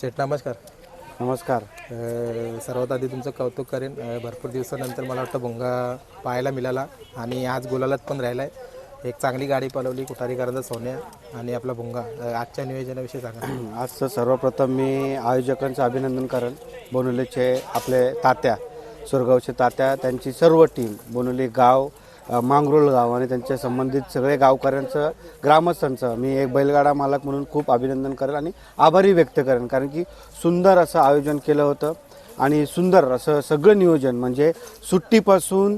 शेठ नमस्कार. नमस्कार. अ, सर्वात आधी तुमचं कौतुक करेन. अ, भरपूर दिवसानंतर मला वाटतं भुंगा पाहायला मिळाला आणि आज गुलालात पण राहिला आहे एक चांगली गाडी पळवली कुठारीकरांचा सोन्या आणि आपला भुंगा. अ, आजच्या नियोजनाविषयी सांगा. आज तर सर्वप्रथम मी आयोजकांचं अभिनंदन करेल. बोनुलीचे आपले तात्या सुरगावचे तात्या त्यांची सर्व टीम बोनुली गाव अ, गाव आणि त्यांच्या संबंधित सगळे गावकऱ्यांचं ग्रामस्थांचं मी एक बैलगाडा मालक म्हणून खूप अभिनंदन करेल आणि आभारी व्यक्त करेन. कारण की सुंदर असं आयोजन केलं होतं आणि सुंदर असं सगळं नियोजन म्हणजे सुट्टीपासून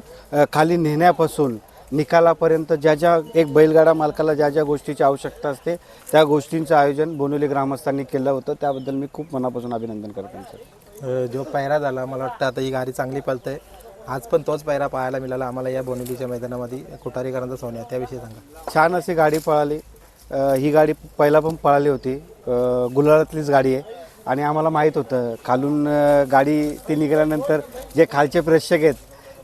खाली नेण्यापासून निकालापर्यंत ज्या ज्या एक बैलगाडा मालकाला ज्या ज्या गोष्टीची आवश्यकता असते त्या गोष्टींचं आयोजन बोनोली ग्रामस्थांनी केलं होतं. त्याबद्दल मी खूप मनापासून अभिनंदन करतो सर. जो पायरा झाला मला वाटतं आता ही गाडी चांगली पळते आज पण तोच पायरा पाहायला मिळाला आम्हाला या बोनिलीच्या मैदानामध्ये. कुठारीकरांचा सोन्या त्याविषयी सांगा. छान अशी गाडी पळाली. ही गाडी पहिला पण पळाली होती. गुलाळातलीच गाडी आहे. आणि आम्हाला माहीत होतं खालून गाडी ती निघाल्यानंतर जे खालचे प्रेक्षक आहेत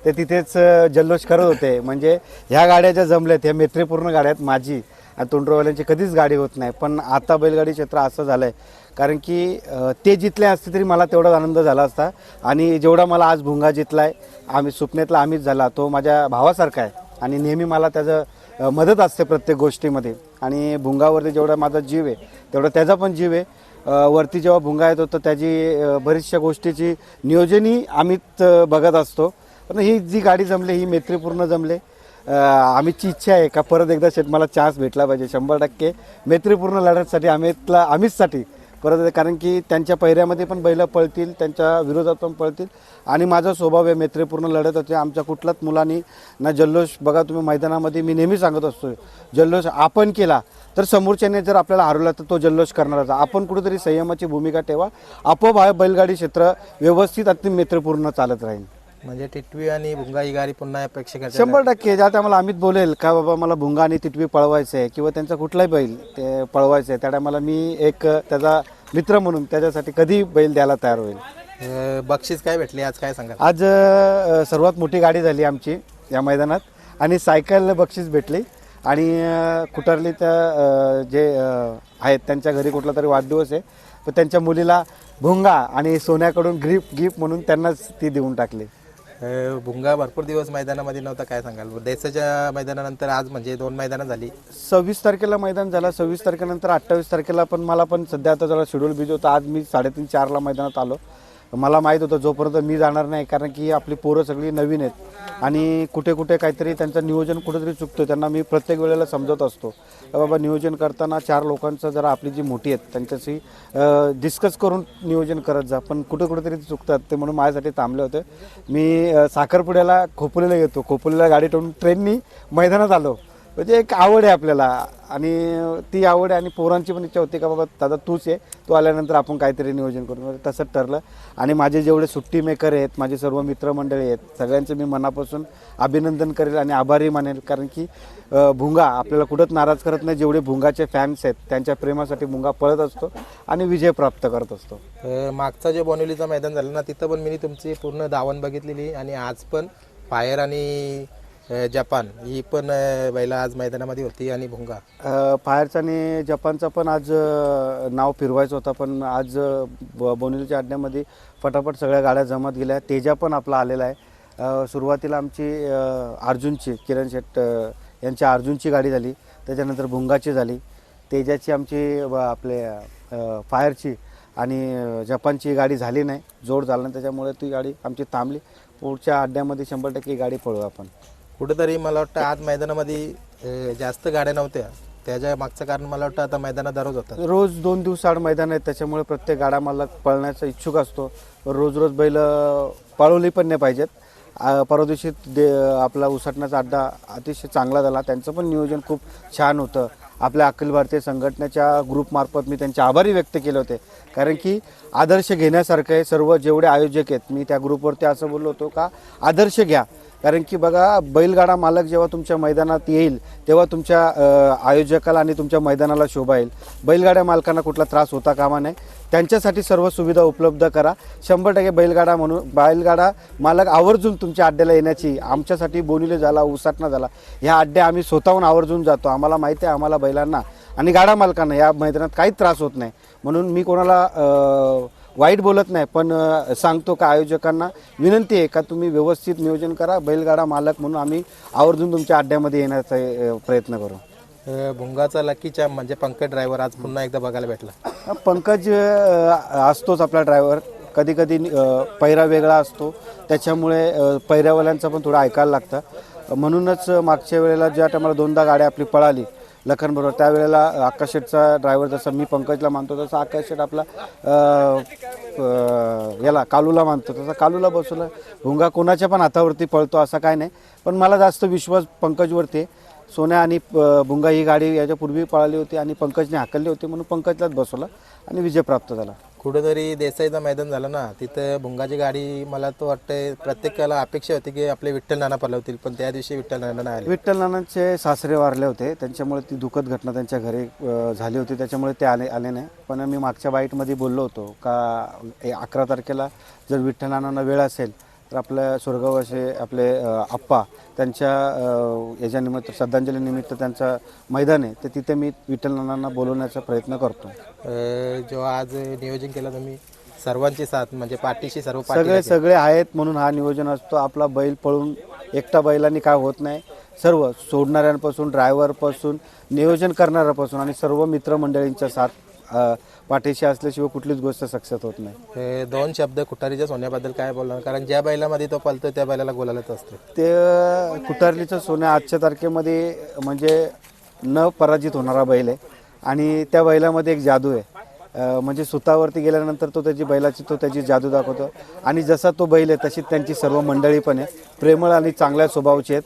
ते तिथेच जल्लोष करत होते. म्हणजे ह्या गाड्या ज्या जमल्यात ह्या मैत्रीपूर्ण गाड्या आहेत माझी आणि तोंडरोवाल्यांची कधीच गाडी होत नाही. पण आता बैलगाडी क्षेत्र असं झालं आहे कारण की ते जितले असते तरी मला तेवढाच आनंद झाला असता. आणि जेवढा मला आज भुंगा जितलाय आम्ही सुपनेतला आम्हीच झाला तो माझ्या भावासारखा आहे. आणि नेहमी मला त्याचं मदत असते प्रत्येक गोष्टीमध्ये. आणि भुंगावरती जेवढा माझा जीव आहे तेवढा त्याचा पण जीव आहे. वरती जेव्हा भुंगा येतो तर त्याची बरीचशा गोष्टीची नियोजनही आम्हीच बघत असतो. पण ही जी गाडी जमली ही मैत्रीपूर्ण जमले. अ, आम्हीची इच्छा आहे का परत एकदा शेट मला चान्स भेटला पाहिजे शंभर टक्के. मैत्रीपूर्ण लढतसाठी आम्हीतला आम्हीचसाठी परत कारण की त्यांच्या पहिऱ्यामध्ये पण बैलं पळतील त्यांच्या विरोधात पण पळतील. आणि माझा स्वभाव आहे मैत्रीपूर्ण लढत होते. आमच्या कुठल्याच मुलांनी ना जल्लोष बघा तुम्ही मैदानामध्ये मी नेहमी सांगत असतो जल्लोष आपण केला तर समोरच्याने जर आपल्याला हरवला तर तो जल्लोष करणारच आपण कुठेतरी संयमाची भूमिका ठेवा. आपोआप बैलगाडी क्षेत्र व्यवस्थित अति मैत्रीपूर्ण चालत राहील. म्हणजे टिटवी आणि भुंगा ही गाडी पुन्हा प्रेक्षकाच्या शंभर टक्के. ज्या टायमाला अमित बोलेल का बाबा मला भुंगा आणि तिटवी पळवायचं आहे किंवा त्यांचा कुठलाही बैल ते पळवायचं आहे त्या टायमाला मी एक त्याचा मित्र म्हणून त्याच्यासाठी कधी बैल द्यायला तयार होईल. बक्षीस काय भेटले? आज काय सांगा आज सर्वात मोठी गाडी झाली आमची या मैदानात आणि सायकल बक्षीस भेटली. आणि त्या अ, जे आहेत त्यांच्या घरी कुठला तरी वाढदिवस आहे तर त्यांच्या मुलीला भुंगा आणि सोन्याकडून ग्रिप गिफ्ट म्हणून त्यांनाच ती देऊन टाकली. भुंगा भरपूर दिवस मैदानामध्ये नव्हता काय सांगाल? देशाच्या मैदानानंतर आज म्हणजे दोन मैदानं झाली. सव्वीस तारखेला मैदान झाला. सव्वीस तारखेनंतर अठ्ठावीस तारखेला पण मला पण सध्या आता जरा शेड्यूल बिझी होता. आज मी साडेतीन चारला मैदानात आलो. मला माहीत होतं जोपर्यंत मी जाणार नाही कारण की आपली पोरं सगळी नवीन आहेत. आणि कुठे कुठे काहीतरी त्यांचं नियोजन कुठेतरी चुकतो त्यांना मी प्रत्येक वेळेला समजत असतो. बाबा नियोजन करताना चार लोकांचं जरा आपली जी मोठी आहेत त्यांच्याशी डिस्कस करून नियोजन करत जा. पण कुठे कुठेतरी चुकतात ते म्हणून माझ्यासाठी थांबले होते. मी साखरपुड्याला खोपोलीला येतो. खोपोलीला गाडी ठेवून ट्रेननी मैदानात आलो. म्हणजे एक आवड आहे आपल्याला. आणि ती आवड आहे आणि पोरांची पण इच्छा होती का बाबा दादा तूच आहे तू आल्यानंतर आपण काहीतरी नियोजन करू. म्हणजे तसंच ठरलं. आणि माझे जेवढे सुट्टी मेकर आहेत माझे सर्व मित्रमंडळी आहेत सगळ्यांचं मी मनापासून अभिनंदन करेल आणि आभारी मानेल. कारण की भुंगा आपल्याला कुठंच नाराज करत नाही. जेवढे भुंगाचे फॅन्स आहेत त्यांच्या प्रेमासाठी भुंगा पळत असतो आणि विजय प्राप्त करत असतो. मागचा जे बोनिवलीचं मैदान झालं ना तिथं पण मी तुमची पूर्ण धावण बघितलेली आणि आज पण फायर आणि जपान. ही पण बैला आज मैदानामध्ये होती आणि भुंगा. फायरचा आणि जपानचा पण आज नाव फिरवायचं होता पण आज अ, ब- फटाफट सगळ्या गाड्या जमत गेल्या. तेजा पण आपला आलेला आहे. सुरुवातीला आमची अर्जुनची किरण शेट यांची यांच्या अर्जुनची गाडी झाली. त्याच्यानंतर भुंगाची झाली. तेजाची आमची आपले फायरची आणि जपानची गाडी झाली नाही. जोड झाला नाही. त्याच्यामुळे ती गाडी आमची थांबली. पुढच्या अड्ड्यामध्ये शंभर टक्के गाडी पळू आपण. कुठेतरी मला वाटतं आज मैदानामध्ये जास्त गाड्या नव्हत्या. त्याच्या मागचं कारण मला वाटतं आता मैदानात दररोज होतात. रोज दोन दिवस आड मैदान आहेत त्याच्यामुळे प्रत्येक गाडा मला पळण्याचा इच्छुक असतो. रोज रोज बैल पळवली पण नाही पाहिजेत. परवा दिवशी दे आपला उसटण्याचा अड्डा अतिशय चांगला झाला. त्यांचं पण नियोजन खूप छान होतं. आपल्या अखिल भारतीय संघटनेच्या ग्रुपमार्फत मी त्यांचे आभारी व्यक्त केले होते. कारण की आदर्श घेण्यासारखं आहे सर्व जेवढे आयोजक आहेत मी त्या ग्रुपवरती असं बोललो होतो का आदर्श घ्या. कारण की बघा बैलगाडा मालक जेव्हा तुमच्या मैदानात येईल तेव्हा तुमच्या आयोजकाला आणि तुमच्या मैदानाला शोभा येईल. बैलगाड्या मालकांना कुठला त्रास होता कामा नये. त्यांच्यासाठी सर्व सुविधा उपलब्ध करा. शंभर टक्के बैलगाडा म्हणून बैलगाडा मालक आवर्जून तुमच्या अड्ड्याला येण्याची आमच्यासाठी बोनिले झाला उसाटणा झाला ह्या अड्ड्या आम्ही स्वतःहून आवर्जून जातो. आम्हाला माहिती आहे आम्हाला बैलांना आणि गाडा मालकांना या मैदानात काहीच त्रास होत नाही. म्हणून मी कोणाला वाईट बोलत नाही पण सांगतो का आयोजकांना विनंती आहे का तुम्ही व्यवस्थित नियोजन करा बैलगाडा मालक म्हणून आम्ही आवर्जून तुमच्या अड्ड्यामध्ये येण्याचा प्रयत्न करू. भुंगाचा लकी चॅम्प म्हणजे पंकज ड्रायव्हर आज पुन्हा एकदा बघायला भेटला. पंकज असतोच आपला ड्रायव्हर कधी कधी पैरा वेगळा असतो. त्याच्यामुळे पैऱ्यावाल्यांचं पण थोडं ऐकायला लागतं. म्हणूनच मागच्या वेळेला ज्या टायमाला दोनदा गाड्या आपली पळाली लखनबरोबर त्यावेळेला आकाश शेटचा ड्रायव्हर जसं मी पंकजला मानतो तसं आकाश शेट आपला याला कालूला मानतो. तसं कालूला बसवलं भुंगा कोणाच्या पण हातावरती पळतो असं काय नाही. पण मला जास्त विश्वास पंकजवरती आहे. सोन्या आणि भुंगा ही गाडी याच्यापूर्वी पळाली होती आणि पंकजने हाकलली होती म्हणून पंकजलाच बसवलं आणि विजय प्राप्त झाला. कुठेतरी देसाईचं मैदान झालं ना तिथं भुंगाची गाडी मला तो वाटतंय प्रत्येकाला अपेक्षा होती की आपले विठ्ठल नाना पलवतील पण त्या दिवशी विठ्ठल नाना नाही आले. विठ्ठल नानांचे सासरे वारले होते त्यांच्यामुळे ती दुःखद घटना त्यांच्या घरी अ, झाली होती त्याच्यामुळे ते आले आले नाही. पण मी मागच्या बाईटमध्ये बोललो होतो का ए- अकरा तारखेला जर विठ्ठल नानांना वेळ असेल तर आपल्या स्वर्गवासी आपले आप्पा त्यांच्या याच्यानिमित्त श्रद्धांजलीनिमित्त त्यांचं मैदान आहे. तर तिथे मी विठ्ठल नानांना बोलवण्याचा प्रयत्न करतो. अ, जो आज नियोजन केलं तुम्ही सर्वांची साथ म्हणजे पाठीशी सर्व सगळे सगळे आहेत म्हणून हा नियोजन असतो. आपला बैल पळून एकटा बैलांनी काय होत नाही. सर्व सोडणाऱ्यांपासून ड्रायव्हरपासून नियोजन करणाऱ्यापासून आणि सर्व मित्रमंडळींच्या साथ अ, पाठीशी असल्याशिवाय कुठलीच गोष्ट सक्सेस होत नाही. अ, दोन शब्द कुठारीच्या सोन्याबद्दल काय बोलणार? कारण ज्या बैलामध्ये तो पलतो त्या बैलाला गोलालाच असतो ते कुटारलीचं सोनं आजच्या तारखेमध्ये म्हणजे न पराजित होणारा बैल आहे. आणि त्या बैलामध्ये एक जादू आहे. अं, म्हणजे सुतावरती गेल्यानंतर तो त्याची बैलाची तो त्याची जादू दाखवतो. आणि जसा तो बैल आहे तशी त्यांची सर्व मंडळी पण आहे. प्रेमळ आणि चांगल्या स्वभावाची आहेत.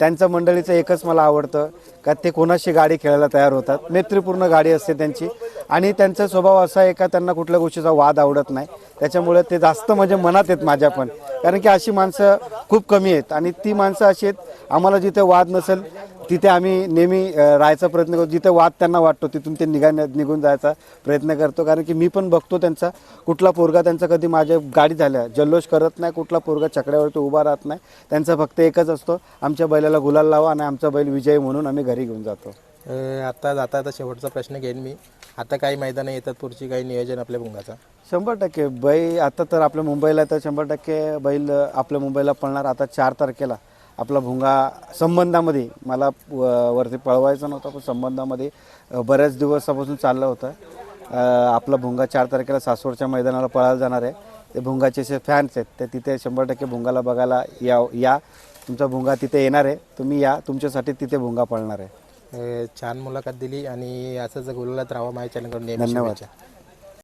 त्यांचं मंडळीचं एकच मला आवडतं का ते कोणाशी गाडी खेळायला तयार होतात. मैत्रीपूर्ण गाडी असते त्यांची. आणि त्यांचा स्वभाव असा आहे का त्यांना कुठल्या गोष्टीचा वाद आवडत नाही. त्याच्यामुळे ते जास्त म्हणजे मनात आहेत माझ्या पण. कारण की अशी माणसं खूप कमी आहेत. आणि ती माणसं अशी आहेत आम्हाला जिथे वाद नसेल तिथे आम्ही नेहमी राहायचा प्रयत्न करतो. जिथे वाद त्यांना वाटतो तिथून ते निघा निघून जायचा प्रयत्न करतो. कारण की मी पण बघतो त्यांचा कुठला पोरगा त्यांचा कधी माझ्या गाडी झाल्या जल्लोष करत नाही कुठला पोरगा चकड्यावरती उभा राहत नाही. त्यांचा फक्त एकच असतो आमच्या बैलाला गुलाल लावा आणि आमचा बैल विजयी म्हणून आम्ही घरी घेऊन जातो. आता जाता आता शेवटचा प्रश्न घेईन मी. आता काही मैदानं येतात पुढची काही नियोजन आपल्या भुंगाचा? शंभर टक्के. बैल आता तर आपल्या मुंबईला तर शंभर टक्के बैल आपल्या मुंबईला पळणार. आता चार तारखेला. आपला भुंगा संबंधामध्ये मला वरती पळवायचा नव्हता पण संबंधामध्ये बऱ्याच दिवसापासून चाललं होतं. आपला भुंगा चार तारखेला सासवडच्या मैदानाला पळायला जाणार आहे. ते भुंगाचे जे फॅन्स आहेत ते तिथे शंभर टक्के भुंगाला बघायला या या. तुमचा भुंगा तिथे येणार आहे. तुम्ही या तुमच्यासाठी तिथे भुंगा पळणार आहे. छान मुलाखत दिली आणि असंच गुलालात राहा माझ्या चॅनलकडून धन्यवाद.